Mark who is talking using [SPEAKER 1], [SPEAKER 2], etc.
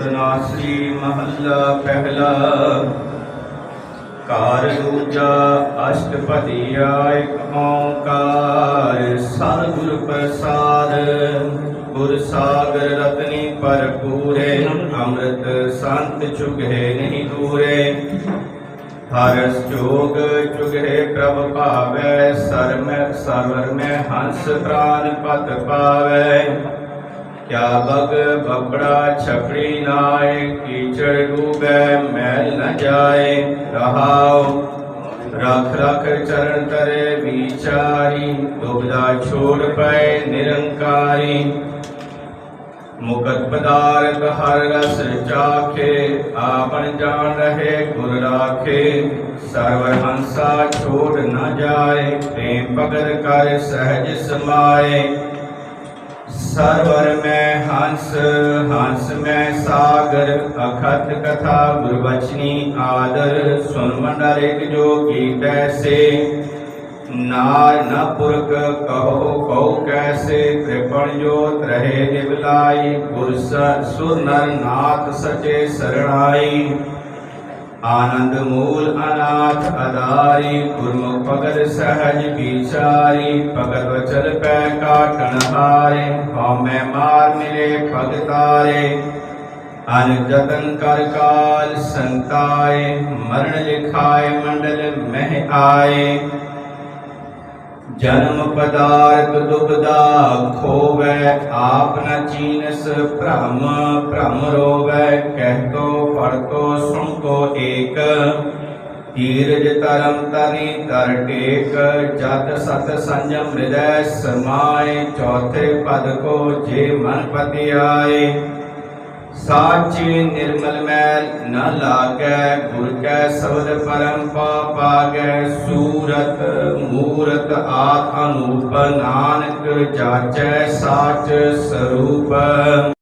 [SPEAKER 1] ਤਨਾਸਰੀ ਮਹੱਲਾ ਪਹਿਲਾ। ਕਾਰ ਦੂਜਾ ਅਸ਼ਟਪਦੀ ਏਕ ਓੰਕਾਰ। ਸਤਿਗੁਰ ਪ੍ਰਸਾਦ ਗੁਰ ਸਾਗਰ ਰਤਨੀ ਭਰਪੂਰੇ ਅੰਮ੍ਰਿਤ ਸੰਤ ਚੁਗੇ ਨਹੀਂ ਦੂਰੇ। ਹਰਸ ਜੋਗ ਚੁਗੇ ਪ੍ਰਭ ਭਾਵੈ। ਸਰ ਮੈਂ ਸਰਵਰ ਮੈਂ ਹੰਸ ਪ੍ਰਾਨ ਪਤ ਪਾਵੈ। ਕਿਆ ਬਗ ਬਬੜਾ ਛਪੜੀ ਨਾਏ, ਕੀਚੜ ਡੂਬੈ ਮੈਲ ਨ ਜਾਏ। ਰਹਾਉ, ਰਖ ਰਖ ਚਰਨ ਤਰੇ ਵਿਚਾਰੀ ਦੁਬਦਾ ਛੋੜ ਪਏ ਨਿਰੰਕਾਰੀ। ਮੁਕਤ ਪਦਾਰਥ ਹਰ ਰਸ ਚਾਖੇ, ਆਪਨ ਜਾਣ ਰਹੇ ਗੁਰ ਸਰਵ ਹੰਸਾ ਛੋੜ ਨ ਜਾਏ, ਪ੍ਰੇਮ ਭਗਤ ਕਰ ਸਹਿਜ ਸਮਾਏ। ਸਰਵਰ ਮੈਂ ਹੰਸ ਹੰਸ ਮੈਂ ਸਾਗਰ, ਅਖਤ ਕਥਾ ਗੁਰਬਚਨੀ ਆਦਰ, ਸੁਨ ਮੰਡਲ ਇੱਕ ਜੋ ਕੀ ਤੈਸੇ ਨਾਰ ਨ ਪੁਰਖ ਕਹੋ ਕਉ ਕੈਸੇ, ਤ੍ਰਿਪਣ ਜੋਤ ਰਹੇ ਨਿਵਲਾਈ, ਗੁਰ ਸੁਰ ਨਰ ਨਾਥ ਸਚੇ ਸਰਣਾਈ। ਆਨੰਦ ਮੂਲ ਅਨਾਥ ਅਦਾਰੀ ਗੁਰਮੁਖ ਭਗਤ ਸਹਿਜ ਵਿਚਾਰੀ ਭਗਤ ਵਚਲ ਪੈ ਕਾਟਣ ਹਾਰੇ ਹਉ ਮੈਂ ਮਾਰ ਮਿਲੇ ਭਗਤਾਰੇ ਅਨ ਜਤਨ ਕਰ ਕਾਲ ਸੰਤਾਏ ਮਰਨ ਲਿਖਾਏ ਮੰਡਲ ਮਹਿ ਆਏ ਜਨਮ ਪਦਾਰਥ ਦੁਬਦਾ ਖੋਵੈ, ਆਪ ਨ ਚੀਨਸ ਭ੍ਰਮ ਭ੍ਰਮ ਰੋਵੈ, ਕਹਿ ਤੋ ਪੜ ਤੋ ਸੁਣ ਤੋ ਏਕ। ਧੀਰਜ ਧਰਮ ਤਨੀ ਤਰ ਟੇਕ, ਜਤ ਸਤ ਸੰਜਮ ਹਿਰਦੈ, ਸਮਾਏ, ਚੌਥੇ ਪਦ ਕੋ ਜੇ ਮਨ ਪਤਿ ਆਏ ਸਾਚੀ ਨਿਰਮਲ ਮੈਲ ਨ ਲਾਗੈ, ਗੁਰ ਕੈ ਸ਼ਬਦ ਪਰਮ ਪਾਗੈ, ਸੂਰਤ ਮੂਰਤ ਆਤ ਅਨੂਪ, ਨਾਨਕ ਜਾਚੈ, ਸਾਚ ਸਰੂਪ।